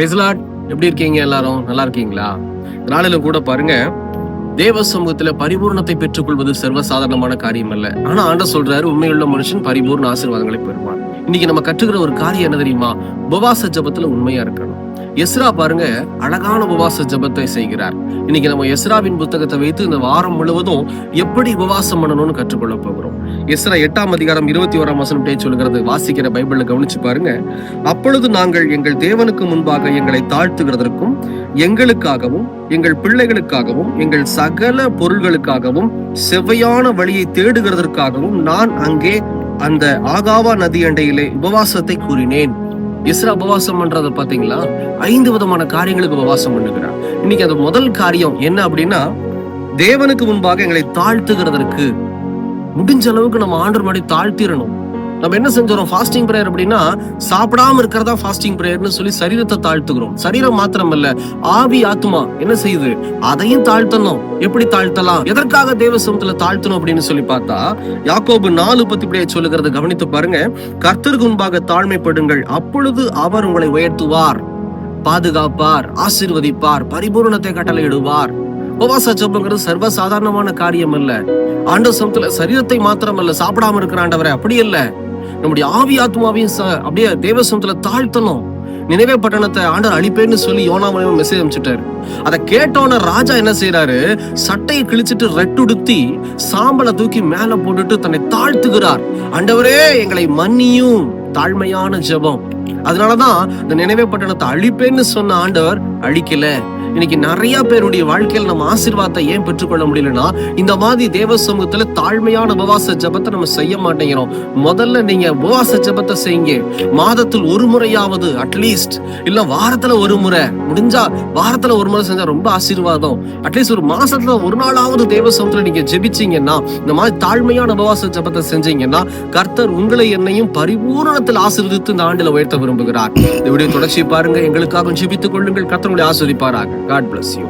பிரைஸ்லாட் எப்படி இருக்கீங்க எல்லாரும்? நல்லா இருக்கீங்களா? நாளிலும் கூட பாருங்க தேவ சமூகத்துல பரிபூர்ணத்தை பெற்றுக்கொள்வது சர்வசாதாரணமான காரியம் அல்ல. ஆனா ஆண்ட சொல்றாரு உண்மையுள்ள மனுஷன் பரிபூர்ண ஆசீர்வாதங்களை பெறுவான். இன்னைக்கு நம்ம கற்றுக்கிற ஒரு காரியம் என்ன தெரியுமா? உபவாச ஜபத்துல உண்மையா இருக்கணும். எஸ்ரா பாருங்க அழகான உபவாச ஜபத்தை செய்கிறார். இன்னைக்கு நம்ம எஸ்ராவின் புத்தகத்தை வைத்து இந்த வாரம் முழுவதும் எப்படி உபவாசம் பண்ணணும்னு கற்றுக்கொள்ள போகிறோம். எஸ்ரா எட்டாம் அதிகாரம் இருபத்தி ஓராம் வசனம் டே சொல்கிறது. வாசிக்கிற பைபிள்ல கவனிச்சு பாருங்க. அப்பொழுது நாங்கள் எங்கள் தேவனுக்கு முன்பாக எங்களை தாழ்த்துகிறதற்கும் எங்களுக்காகவும் எங்கள் பிள்ளைகளுக்காகவும் எங்கள் சகல பொருள்களுக்காகவும் செவ்வையான வழியை தேடுகிறதற்காகவும் நான் அங்கே அந்த ஆகாவா நதி அண்டையிலே உபவாசத்தை கூறினேன். இஸ்ரா உபவாசம் பண்றத பாத்தீங்களா ஐந்து விதமான காரியங்களுக்கு உபவாசம் பண்ணுகிறார். இன்னைக்கு அந்த முதல் காரியம் என்ன அப்படின்னா தேவனுக்கு முன்பாக எங்களை தாழ்த்துகிறதற்கு முடிஞ்ச அளவுக்கு நம்ம ஆண்டு மாடி தாழ்த்திடணும். நம்ம என்ன செஞ்சோம் ஃபாஸ்டிங் ப்ரேயர் அப்படின்னா சாப்பிடாம இருக்கிறதா ஃபாஸ்டிங் பிரேயர்னு சொல்லி சரீரத்தை தாழ்த்துக்கிறோம் சரீரம் மாத்திரம் இல்ல ஆவி ஆத்மா என்ன செய்யுது? அதையும் தாழ்த்தணும். எப்படி தாழ்த்தலாம்? எதற்காக தேவசமத்துல தாழ்த்தணும் அப்படின்னு சொல்லி பார்த்தா யாக்கோபு நாலு பத்தி இப்படியே சொல்லுகிறத கவனித்து பாருங்க. கர்த்தருக்கு முன்பாக தாழ்மைப்படுங்கள். அப்பொழுது அவர் உங்களை உயர்த்துவார். பாதுகாப்பார் ஆசீர்வதிப்பார் பரிபூரணத்தை கட்டளையிடுவார். உபவாச ஜபங்கிறது சர்வசாதாரணமான காரியம் இல்ல ஆண்ட சமத்துல சரீரத்தை மாத்திரம் அல்ல சாப்பிடாம இருக்கிற ஆண்டவரை அப்படி இல்ல. நம்முடைய ஆவி ஆத்மாவையும் ச- அப்படியே தேவசமத்துல தாழ்த்தணும். நினைவே பட்டணத்தை ஆண்டர் அழிப்பேன்னு சொல்லி யோனாமலையும் மெசேஜ் அனுப்பிச்சிட்டாரு. அதை கேட்டோன்ன ராஜா என்ன செய்யறாரு சட்டையை கிழிச்சிட்டு ரெட்டுடுத்தி சாம்பலை தூக்கி மேல போட்டுட்டு தன்னை தாழ்த்துகிறார். ஆண்டவரே எங்களை மன்னியும். தாழ்மையான ஜெபம். அதனாலதான் இந்த நினைவே பட்டணத்தை அழிப்பேன்னு சொன்ன ஆண்டவர் அழிக்கல. இன்னைக்கு நிறைய பேருடைய வாழ்க்கையில் நம்ம ஆசீர்வாதத்தை ஏன் பெற்றுக்கொள்ள முடியலன்னா இந்த மாதிரி தேவ சமூகத்துல தாழ்மையான உபவாச ஜபத்தை நம்ம செய்ய மாட்டேங்கிறோம். முதல்ல நீங்க உபவாச ஜபத்தை செய்யுங்க. மாதத்தில் ஒரு முறையாவது அட்லீஸ்ட் இல்ல வாரத்துல ஒரு முறை. முடிஞ்சா வாரத்துல ஒரு முறை செஞ்சா ரொம்ப ஆசீர்வாதம். அட்லீஸ்ட் ஒரு மாசத்துல ஒரு நாளாவது தேவ சமூகத்துல நீங்க ஜெபிச்சீங்கன்னா இந்த மாதிரி தாழ்மையான உபவாச ஜெபத்தை செஞ்சீங்கன்னா கர்த்தர் உங்களை என்னையும் பரிபூரணத்தில் ஆசீர்வதித்து இந்த ஆண்டுல உயர்த்த விரும்புகிறார். இந்த வீடியோ தொடர்ச்சி பாருங்க. எங்களுக்காக ஜெபித்துக் கொள்ளுங்கள். கர்த்தர் உங்களை God bless you.